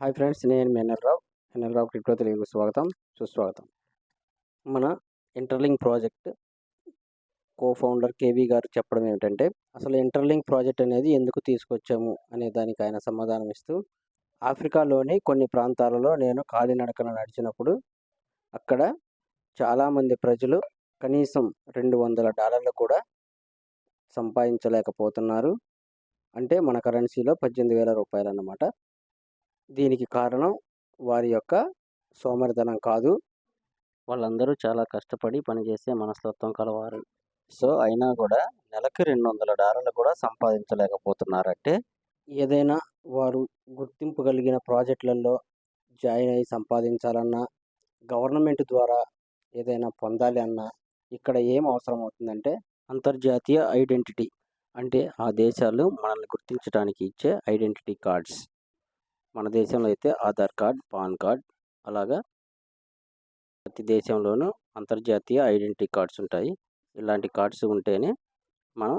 Hi friends నేను మీ ఎన్ఎల్రావు ఎన్ఎల్రావు crypto Telugu స్వాగతం. సుస్వాగతం. మన Interlink project co founder KV గారు చెప్పడం ఏమిటంటే అసలు ఇంటర్లింక్ ప్రాజెక్ట్ అనేది ఎందుకు తీసుకొచ్చాము అనే దానికి ఆయన సమాధానం ఇస్తూ ఆఫ్రికాలోని కొన్ని ప్రాంతాలలో నేను కాలినడకన నడిచినప్పుడు అక్కడ చాలామంది ప్రజలు కనీసం రెండు వందల డాలర్లు కూడా సంపాదించలేకపోతున్నారు. అంటే మన కరెన్సీలో పద్దెనిమిది వేల రూపాయలు అన్నమాట దీనికి కారణం వారి యొక్క సోమరితనం కాదు. వాళ్ళందరూ చాలా కష్టపడి పనిచేసే మనస్తత్వం కలవారు. సో అయినా కూడా నెలకి రెండు వందల డాలర్లు కూడా సంపాదించలేకపోతున్నారంటే ఏదైనా వారు గుర్తింపు కలిగిన ప్రాజెక్టులలో జాయిన్ అయ్యి సంపాదించాలన్నా గవర్నమెంట్ ద్వారా ఏదైనా పొందాలి అన్నా ఇక్కడ ఏం అవసరం అవుతుందంటే అంతర్జాతీయ ఐడెంటిటీ. అంటే ఆ దేశాలు మనల్ని గుర్తించడానికి ఇచ్చే ఐడెంటిటీ కార్డ్స్. మన దేశంలో అయితే ఆధార్ కార్డ్ పాన్ కార్డ్ అలాగా ప్రతి దేశంలోనూ అంతర్జాతీయ ఐడెంటిటీ కార్డ్స్ ఉంటాయి. ఇలాంటి కార్డ్స్ ఉంటేనే మనం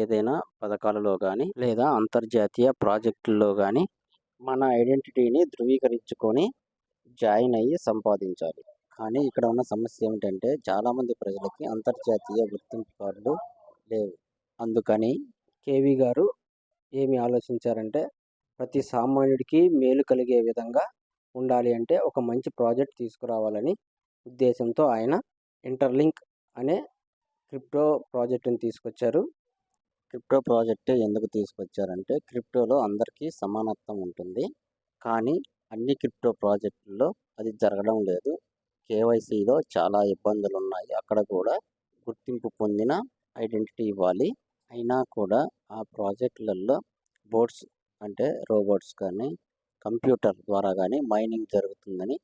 ఏదైనా పథకాలలో కానీ లేదా అంతర్జాతీయ ప్రాజెక్టుల్లో కానీ మన ఐడెంటిటీని ధృవీకరించుకొని జాయిన్ అయ్యి సంపాదించాలి. కానీ ఇక్కడ ఉన్న సమస్య ఏమిటంటే చాలామంది ప్రజలకి అంతర్జాతీయ గుర్తింపు కార్డులు లేవు. అందుకని కేవీ గారు ఏమి ఆలోచించారంటే ప్రతి సామాన్యుడికి మేలు కలిగే విధంగా ఉండాలి అంటే ఒక మంచి ప్రాజెక్ట్ తీసుకురావాలని ఉద్దేశంతో ఆయన ఇంటర్లింక్ అనే క్రిప్టో ప్రాజెక్టుని తీసుకొచ్చారు. క్రిప్టో ప్రాజెక్ట్ ఎందుకు తీసుకొచ్చారంటే క్రిప్టోలో అందరికీ సమానత్వం ఉంటుంది. కానీ అన్ని క్రిప్టో ప్రాజెక్టుల్లో అది జరగడం లేదు. కేవైసీలో చాలా ఇబ్బందులు ఉన్నాయి అక్కడ కూడా గుర్తింపు పొందిన ఐడెంటిటీ ఇవ్వాలి. అయినా కూడా ఆ ప్రాజెక్టులలో బోర్డ్స్ అంటే రోబోట్స్ కానీ కంప్యూటర్ ద్వారా కానీ మైనింగ్ జరుగుతుందని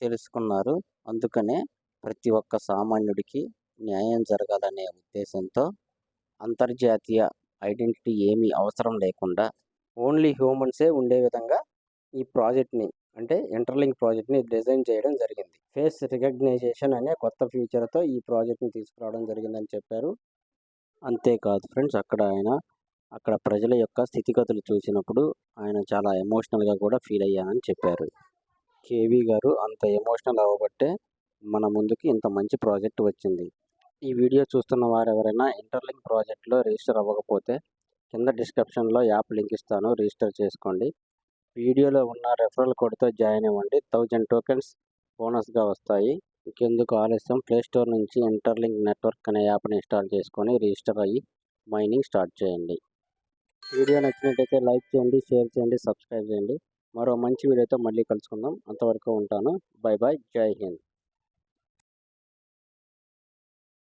తెలుసుకున్నారు. అందుకనే ప్రతి ఒక్క సామాన్యుడికి న్యాయం జరగాలనే ఉద్దేశంతో అంతర్జాతీయ ఐడెంటిటీ ఏమీ అవసరం లేకుండా ఓన్లీ హ్యూమన్సే ఉండే విధంగా ఈ ప్రాజెక్ట్ని అంటే ఇంటర్లింక్ ప్రాజెక్ట్ని డిజైన్ చేయడం జరిగింది. ఫేస్ రికగ్నైజేషన్ అనే కొత్త ఫీచర్తో ఈ ప్రాజెక్ట్ని తీసుకురావడం జరిగిందని చెప్పారు. అంతేకాదు ఫ్రెండ్స్ అక్కడ ఆయన అక్కడ ప్రజల యొక్క స్థితిగతులు చూసినప్పుడు ఆయన చాలా ఎమోషనల్గా కూడా ఫీల్ అయ్యానని చెప్పారు. కేవీ గారు అంత ఎమోషనల్ అవ్వబట్టే మన ముందుకి ఇంత మంచి ప్రాజెక్ట్ వచ్చింది. ఈ వీడియో చూస్తున్న వారు ఎవరైనా ఇంటర్లింక్ ప్రాజెక్ట్లో రిజిస్టర్ అవ్వకపోతే కింద డిస్క్రిప్షన్లో యాప్ లింక్ ఇస్తాను రిజిస్టర్ చేసుకోండి. వీడియోలో ఉన్న రెఫరల్ కోడ్తో జాయిన్ అవ్వండి. థౌజండ్ టోకెన్స్ బోనస్గా వస్తాయి. ఇంకెందుకు ఆలస్యం? ప్లేస్టోర్ నుంచి ఇంటర్లింక్ నెట్వర్క్ అనే యాప్ని ఇన్స్టాల్ చేసుకొని రిజిస్టర్ అయ్యి మైనింగ్ స్టార్ట్ చేయండి. వీడియో నచ్చినట్టయితే లైక్ చేయండి షేర్ చేయండి సబ్స్క్రైబ్ చేయండి. మరో మంచి వీడియోతో మళ్ళీ కలుసుకుందాం. అంతవరకు ఉంటాను. బై బాయ్ జై హింద్.